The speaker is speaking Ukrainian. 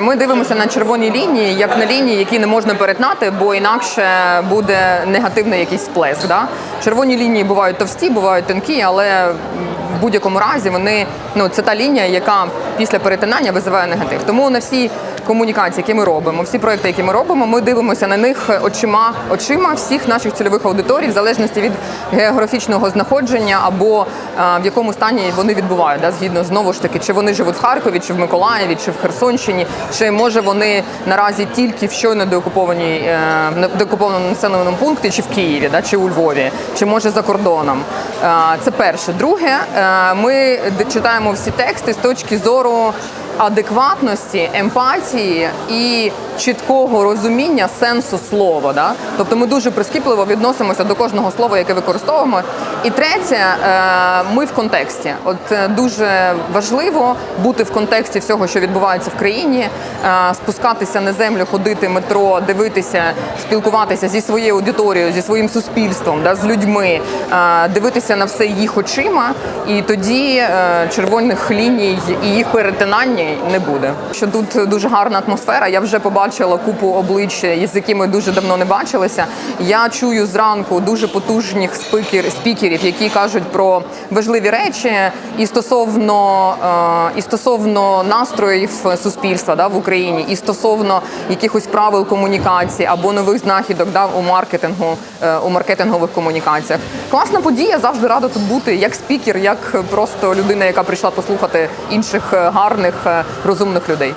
Ми дивимося на червоні лінії, як на лінії, які не можна перетнати, бо інакше буде негативний якийсь сплеск. Да? Червоні лінії бувають товсті, бувають тонкі, але в будь-якому разі вони ну це та лінія, яка після перетинання визиває негатив. Тому на всі комунікації, які ми робимо, всі проекти, які ми робимо, ми дивимося на них очима очима всіх наших цільових аудиторій, в залежності від географічного знаходження або е, в якому стані вони відбувають, да, згідно знову ж таки, чи вони живуть в Харкові, чи в Миколаєві, чи в Херсонщині, чи може вони наразі тільки в щойно деокупованій е, деокупованому населеному пункті, чи в Києві, да, чи у Львові, чи може за кордоном. Е, Це перше. Друге, ми читаємо всі тексти з точки зору адекватності, емпатії і чіткого розуміння сенсу слова. Да? Тобто ми дуже прискіпливо відносимося до кожного слова, яке використовуємо. І третє, е, ми в контексті. От е, дуже важливо бути в контексті всього, що відбувається в країні, е, спускатися на землю, ходити метро, дивитися, спілкуватися зі своєю аудиторією, зі своїм суспільством, да, з людьми, дивитися на все їх очима, і тоді червоних ліній і їх перетинання не буде. Що тут дуже гарна атмосфера. Я вже побачила купу облич, з якими дуже давно не бачилися. Я чую зранку дуже потужних спікер, спікерів, які кажуть про важливі речі і стосовно е, і стосовно настроїв суспільства да, в Україні, і стосовно якихось правил комунікації або нових знахідок да, у маркетингу, е, у маркетингових комунікаціях. Класна подія, завжди рада тут бути як спікер, як просто людина, яка прийшла послухати інших е, гарних, розумних людей.